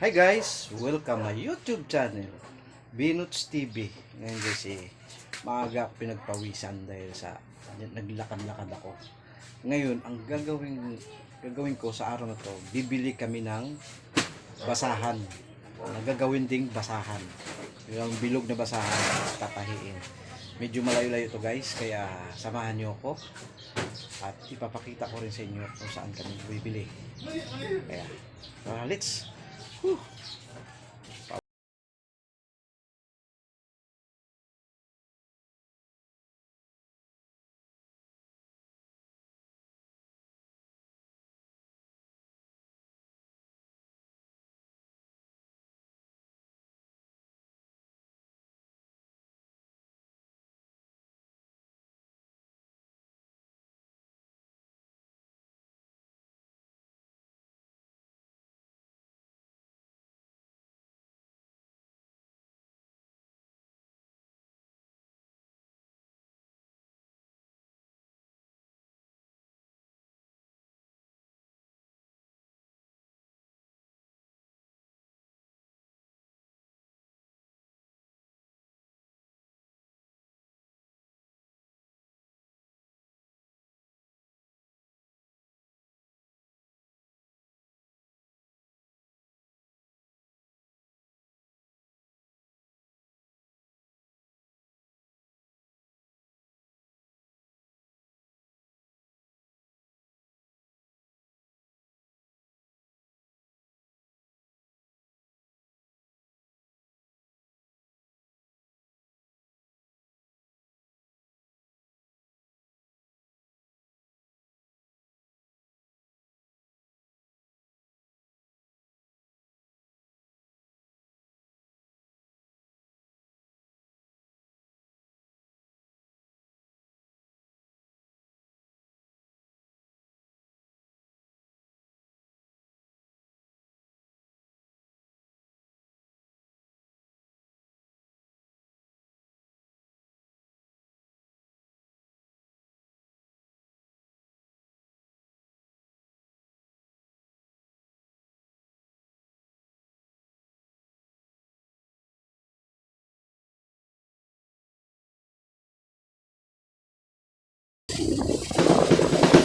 Hi guys! Welcome my YouTube channel, Binuts TV. Ngayon guys eh, maaga pinagpawisan dahil sa naglakad-lakad ako. Ngayon, ang gagawin, gagawin ko sa araw na to, bibili kami ng basahan. Nagagawin ding basahan. Yung bilog na basahan, tatahiin. Medyo malayo-layo to guys, kaya samahan niyo ako. At ipapakita ko rin sa inyo kung saan kami bibili. Kaya, uh, let's Whew. Dumating na kami rito guys. Pupuntahan. Bababa muna yan.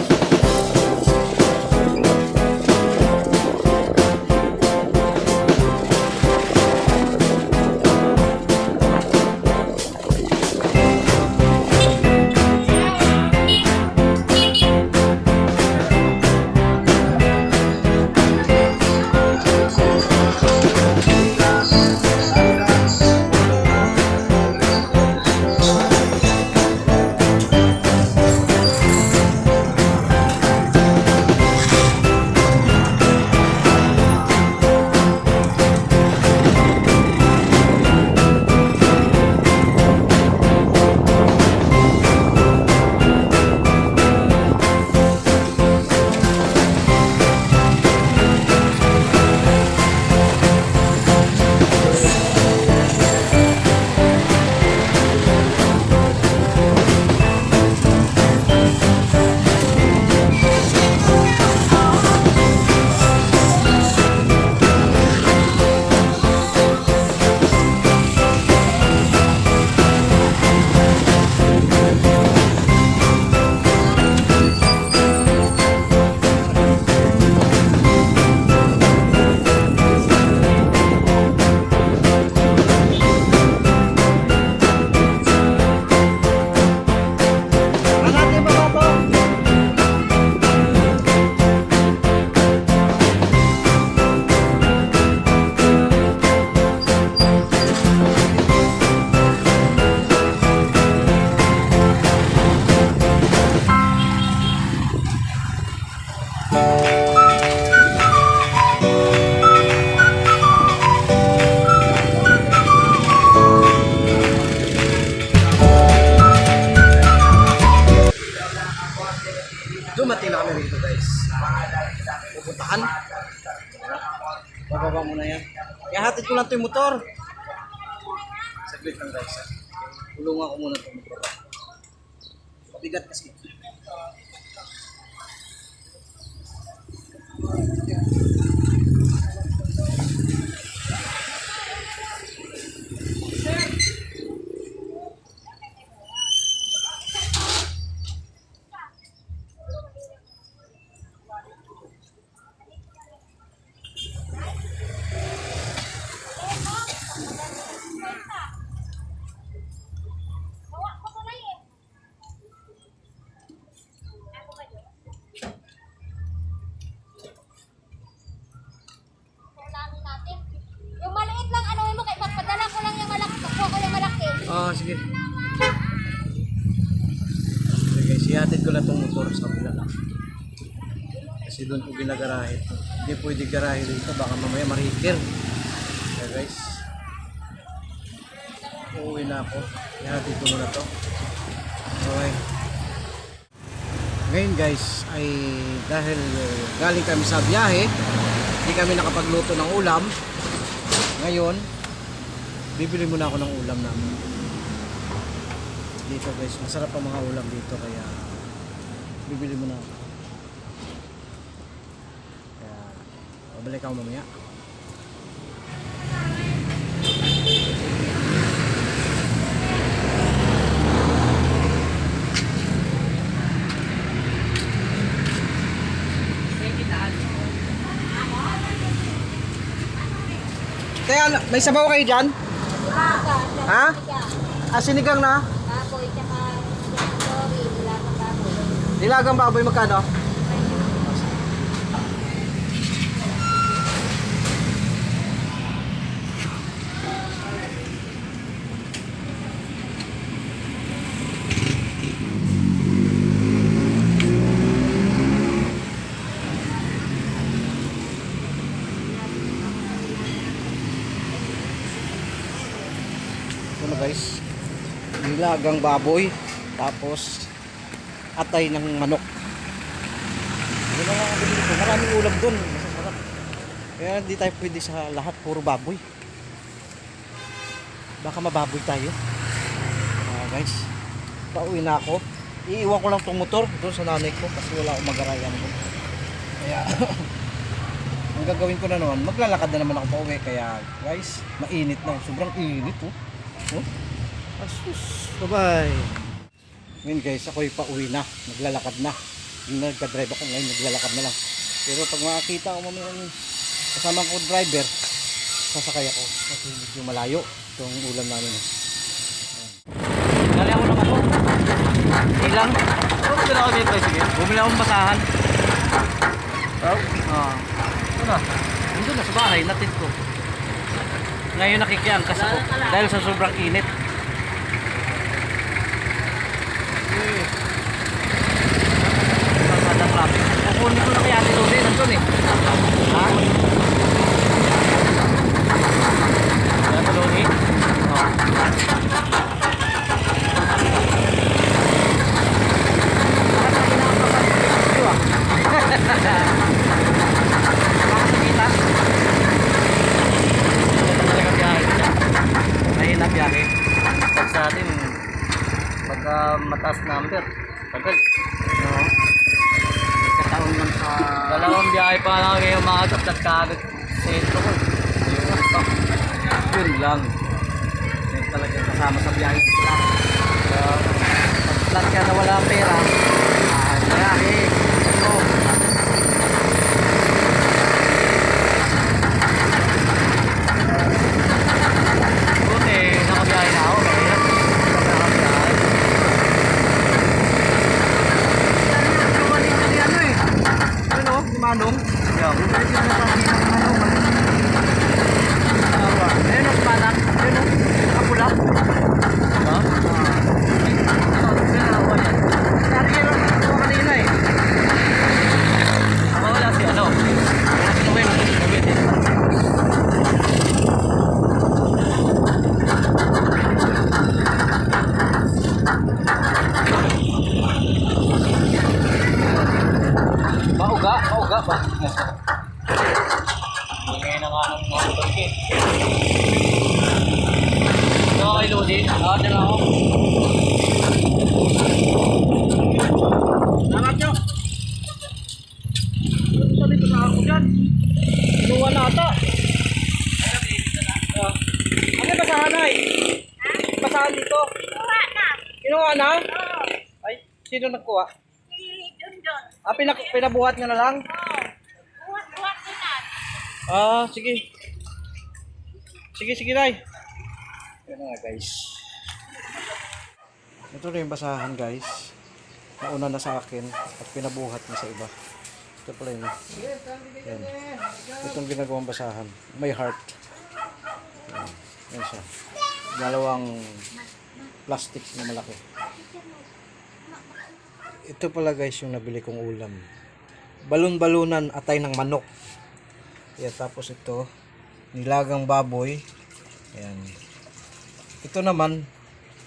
Ihatid ko lang ito yung motor. Saglit lang guys. Tulungan ko muna ito motor. Pabigat kasi. na itong motor sa kabila lang. Kasi doon ko ginagarahe ito. Hindi pwede garahe dito, baka mamaya marikir. Kaya guys, uuwi na ako. Ihatid ko muna to. Okay. Ngayon guys, ay dahil uh, galing kami sa biyahe, hindi kami nakapagluto ng ulam. Ngayon, bibili muna ako ng ulam namin. Dito guys, masarap ang mga ulam dito kaya bibili muna ako. Kaya, babalik ako mamaya. Kaya, may sabaw kayo dyan? Ha? Ah, sinigang na? Baboy, tsaka sorry, wala kang baboy. Nilagang baboy magkano? Ito na guys. Nilagang baboy. Tapos atay ng manok. Ano na lang ang binili ko. Maraming ulam doon. Masasarap. Kaya hindi tayo pwede sa lahat. Puro baboy. Baka mababoy tayo. Ah, guys. Pauwi na ako. Iiwan ko lang tong motor doon sa nanay ko kasi wala akong magarayan doon. Kaya ang gagawin ko na naman, maglalakad na naman ako pauwi. Kaya guys, mainit na. Sobrang init oh. Oh? Asus. Bye-bye. Ngayon guys, ako'y pauwi na. Naglalakad na. Yung nagka-drive ako ngayon, naglalakad na lang. Pero pag makakita ko mamaya yung kasama ko driver, sasakay ako. Kasi medyo malayo itong ulam namin. Dali ako ng ano? Ilang? Bumili ako dito, sige. Bumili akong basahan. Oh? Oo. Ano na? Nandun na sa bahay, natin ko. Ngayon nakikiangkas ako dahil sa sobrang init. Pasada traffic. Kukunin ko na kaya si Lodi, nandun eh. Ha? Kaya si Lodi? Oo. Parang nakakapag- Di ba? Makasakita. Ito talaga biyahe niya. Mahina biyahe. Pag sa atin, pagka mataas number, tagal. Oo. Kataon lang sa... Dalawang biyahe pa lang ngayon mga kapit at kagad sentro ko. Yun lang. Yun lang. Yun talaga kasama sa biyahe. Kaya, pag flat ka na wala pera, ah, biyahe. Ito. Buti, nakabiyahe na ako. Mahirap. Nakabiyahe. ano eh. Ano, si Manong. Yo. Bumalik yun sa akin ng Manong. Tawa. Ayun ang panak. Ayun ang kapula. Ha? Ano, sino ako yan? Carrier ang ako kanina eh. Mawala si ano? Wala si Noel. Noel din. Mauga, mauga ba? Ngayon na nga ng mga pagkit. Ito kay Lodi. Ah, dyan ako. Angat nyo. Sabi ko sa ako dyan. Kinuha na ata. Ano yung basahan na eh? Basahan dito. Kuha na. Kinuha na? Oo. Ay, sino nagkuha? Si Dundon. Ah, pinak pinabuhat nyo na lang? Oo. Ah, sige. Sige, sige, Nay. Yan na nga, guys. Ito na yung basahan, guys. Nauna na sa akin at pinabuhat na sa iba. Ito pala yun. Yan. Itong ginagawang basahan. May heart. Yan. Yan siya. Dalawang plastic na malaki. ito pala guys yung nabili kong ulam. Balon-balunan atay ng manok. Yan, tapos ito, nilagang baboy. Yan. Ito naman,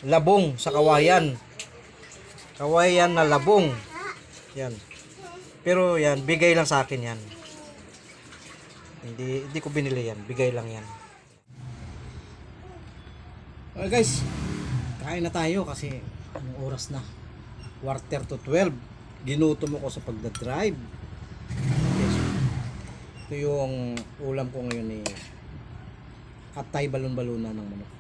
labong sa kawayan. Kawayan na labong. Yan. Pero yan, bigay lang sa akin yan. Hindi, hindi ko binili yan. Bigay lang yan. Okay guys, kain na tayo kasi anong oras na? Quarter to 12. Ginutom ako sa pagdadrive. Ito yung ulam ko ngayon ni atay balon-baluna ng manok.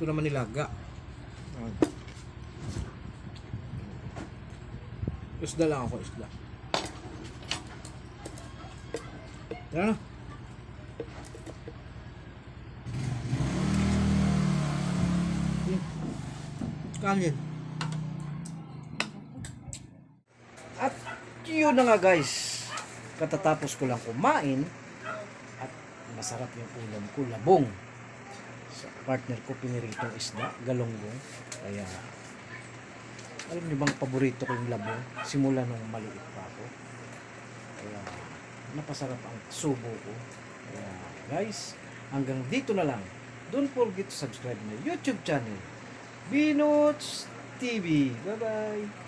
Ito naman nilaga. Ah. Isda lang ako, isda. Tara na. Kanin. At yun na nga guys. Katatapos ko lang kumain at masarap yung ulam ko, labong. Sa partner ko piniritong isda, galonggong. Kaya alam niyo bang paborito ko yung labong simula nung maliit pa ako. Kaya napasarap ang subo ko. Kaya guys, hanggang dito na lang. Don't forget to subscribe my YouTube channel. Binots TV. Bye-bye.